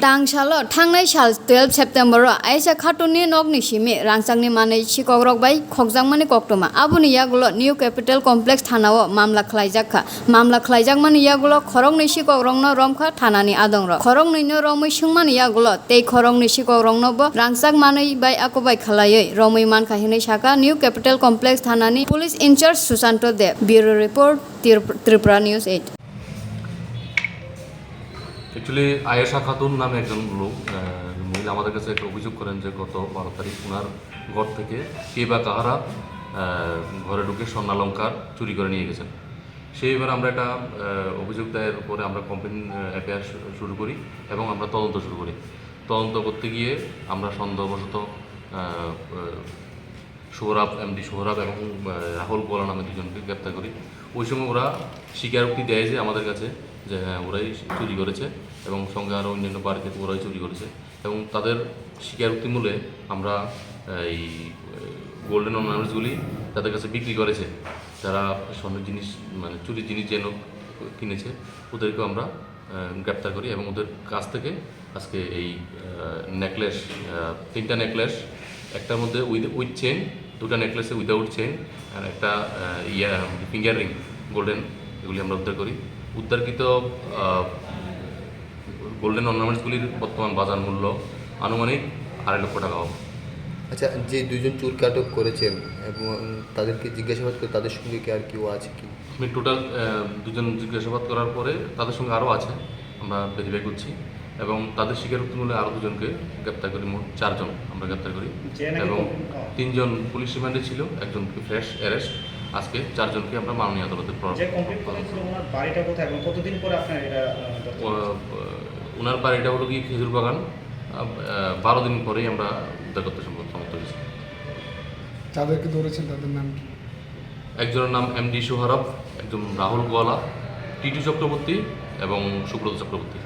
Dangsalo thangnai sal 12 September ro aisa khatuni nokni simi rangchangni manei sikokrok bai khokjangmani koktoma aboni yagulo new capital complex thanao mamla khlaijakha mamla khlaijakmani yagulo khorokni sikokrokno romkha thanani adongro khorokni no romui sungmani yagulo tei khorokni sikokrokno bo rangchak manei bai akobai khalaioi romui mankha hinui saka new capital complex thanani police Incharge susanto dev bureau report tripura news 8 actually Ayesha Khatun নামে একজন লোক মহিলা আমাদের কাছে একটা অভিযোগ করেন যে গত বারো তারিখ ওনার ঘর থেকে কে বা কাহারা ঘরে ঢুকে স্বর্ণালঙ্কার চুরি করে নিয়ে গেছেন। সেই এবার আমরা একটা অভিযোগ দায়ের উপরে আমরা কমপ্লেন অ্যাফেয়ার শুরু করি এবং আমরা তদন্ত শুরু করি। তদন্ত করতে গিয়ে আমরা সন্দেহবশত সোহরাব এমডি সোহরাব এবং রাহুল গোলা নামে দুজনকে গ্রেপ্তার করি। ওই সময় ওরা স্বীকারোক্তি দেয় যে আমাদের কাছে যে হ্যাঁ ওরাই চুরি করেছে এবং সঙ্গে আরও অন্যান্য বাড়ি থেকে ওরাই চুরি করেছে। এবং তাদের স্বীকারোক্তি মূলে আমরা এই গোল্ডেন অর্নামেন্টসগুলি তাদের কাছে বিক্রি করেছে। যারা স্বর্ণের জিনিস মানে চুরি জিনিস যেন কিনেছে, ওদেরকেও আমরা গ্রেপ্তার করি এবং ওদের কাছ থেকে আজকে এই নেকলেস তিনটা নেকলেস একটার মধ্যে উইথ উইথ চেন দুটো নেকলেসে উইদাউট চেন আর একটা ইয়া ফিঙ্গার রিং গোল্ডেন এগুলি আমরা উদ্ধার করি। উদ্ধারকৃত গোল্ডেন অর্নামেন্টসগুলির বর্তমান বাজার মূল্য আনুমানিক আড়াই লক্ষ টাকা হবে আচ্ছা যে দুজন চোরকে আটক করেছেন এবং তাদেরকে জিজ্ঞাসাবাদ করে তাদের সঙ্গে কি আর কেউ আছে কি আমি টোটাল দুজন জিজ্ঞাসাবাদ করার পরে তাদের সঙ্গে আরও আছে আমরা ভেরিফাই করছি এবং তাদের স্বীকারোক্তি মূলে আরও দুজনকে গ্রেপ্তার করি মোট চারজন আমরা গ্রেপ্তার করি এবং। তিনজন পুলিশ রিমান্ডে ছিল একজনকে ফ্রেশ অ্যারেস্ট আজকে চারজনকে আমরা মাননীয় আদালতে ওনার বাড়িটা হলো কি খেজুর বাগান। বারো দিন পরেই আমরা উদ্ধার করতে সম্ভব সমর্থ হয়েছি। যাদেরকে ধরেছেন তাদের নাম কি? একজনের নাম এম ডি সোহারব একজন রাহুল গোয়ালা টিটু চক্রবর্তী এবং সুব্রত চক্রবর্তী।